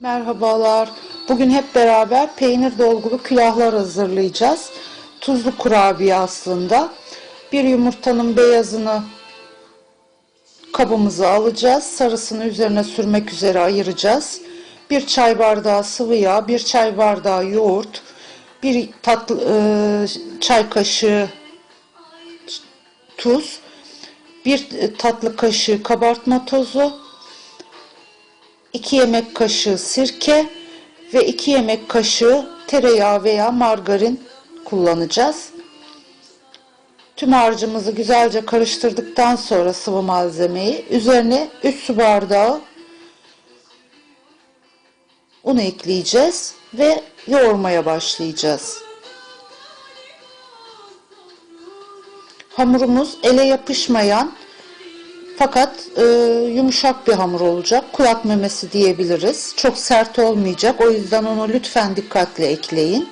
Merhabalar. Bugün hep beraber peynir dolgulu külahlar hazırlayacağız. Tuzlu kurabiye aslında. Bir yumurtanın beyazını kabımıza alacağız. Sarısını üzerine sürmek üzere ayıracağız. Bir çay bardağı sıvı yağ, bir çay bardağı yoğurt, bir tatlı e, çay kaşığı tuz, bir tatlı kaşığı kabartma tozu, 2 yemek kaşığı sirke ve 2 yemek kaşığı tereyağı veya margarin kullanacağız. Tüm harcımızı güzelce karıştırdıktan sonra sıvı malzemeyi üzerine 3 su bardağı un ekleyeceğiz ve yoğurmaya başlayacağız. Hamurumuz ele yapışmayan fakat e, yumuşak bir hamur olacak. Kulak memesi diyebiliriz. Çok sert olmayacak. O yüzden onu lütfen dikkatle ekleyin.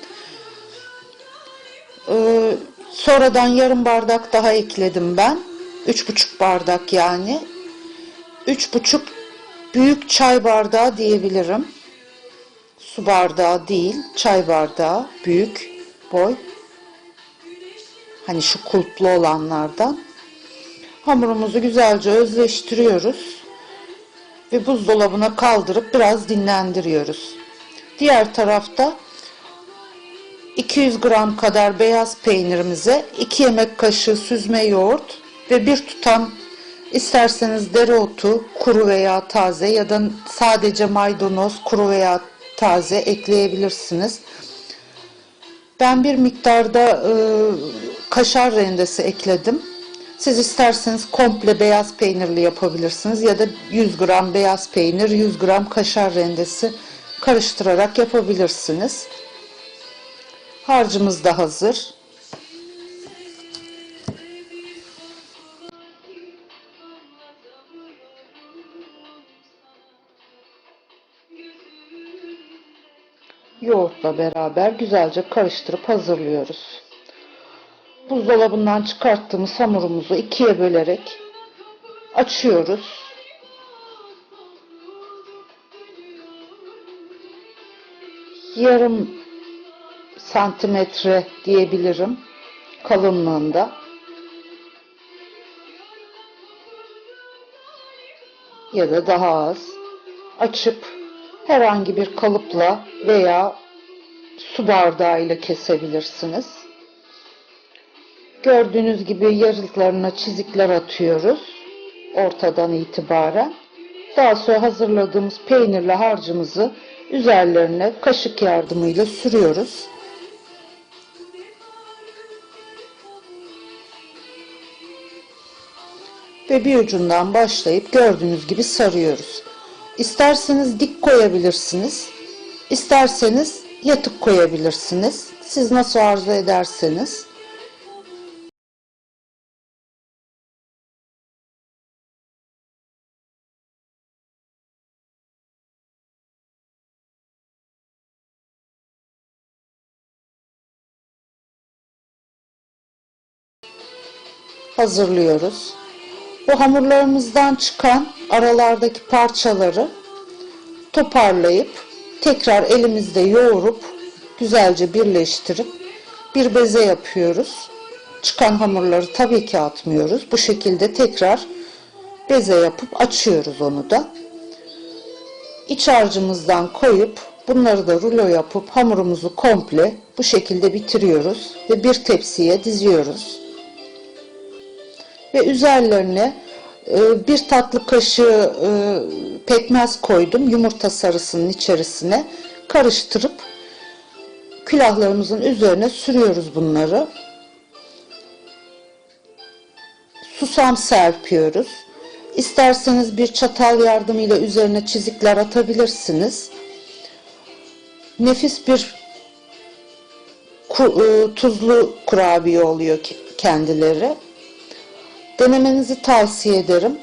E, sonradan yarım bardak daha ekledim ben. Üç buçuk bardak yani. Üç buçuk büyük çay bardağı diyebilirim. Su bardağı değil, çay bardağı büyük boy. Hani şu kulplu olanlardan. Hamurumuzu güzelce özleştiriyoruz ve buzdolabına kaldırıp biraz dinlendiriyoruz. Diğer tarafta 200 gram kadar beyaz peynirimize 2 yemek kaşığı süzme yoğurt ve bir tutam isterseniz dereotu kuru veya taze ya da sadece maydanoz kuru veya taze ekleyebilirsiniz. Ben bir miktarda e, kaşar rendesi ekledim. Siz isterseniz komple beyaz peynirli yapabilirsiniz ya da 100 gram beyaz peynir, 100 gram kaşar rendesi karıştırarak yapabilirsiniz. Harcımız da hazır. Yoğurtla beraber güzelce karıştırıp hazırlıyoruz. Buzdolabından çıkarttığımız hamurumuzu ikiye bölerek açıyoruz. Yarım santimetre diyebilirim kalınlığında. Ya da daha az açıp herhangi bir kalıpla veya su bardağıyla kesebilirsiniz. Gördüğünüz gibi yarıklarına çizikler atıyoruz ortadan itibaren. Daha sonra hazırladığımız peynirli harcımızı üzerlerine kaşık yardımıyla sürüyoruz. Ve bir ucundan başlayıp gördüğünüz gibi sarıyoruz. İsterseniz dik koyabilirsiniz. İsterseniz yatık koyabilirsiniz. Siz nasıl arzu ederseniz. Hazırlıyoruz. Bu hamurlarımızdan çıkan aralardaki parçaları toparlayıp tekrar elimizde yoğurup güzelce birleştirip bir beze yapıyoruz. Çıkan hamurları tabii ki atmıyoruz. Bu şekilde tekrar beze yapıp açıyoruz onu da. İç harcımızdan koyup bunları da rulo yapıp hamurumuzu komple bu şekilde bitiriyoruz ve bir tepsiye diziyoruz ve üzerlerine e, bir tatlı kaşığı e, pekmez koydum yumurta sarısının içerisine karıştırıp külahlarımızın üzerine sürüyoruz bunları. Susam serpiyoruz. İsterseniz bir çatal yardımıyla üzerine çizikler atabilirsiniz. Nefis bir e, tuzlu kurabiye oluyor kendileri. Denemenizi tavsiye ederim.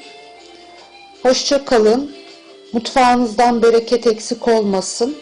Hoşça kalın. Mutfağınızdan bereket eksik olmasın.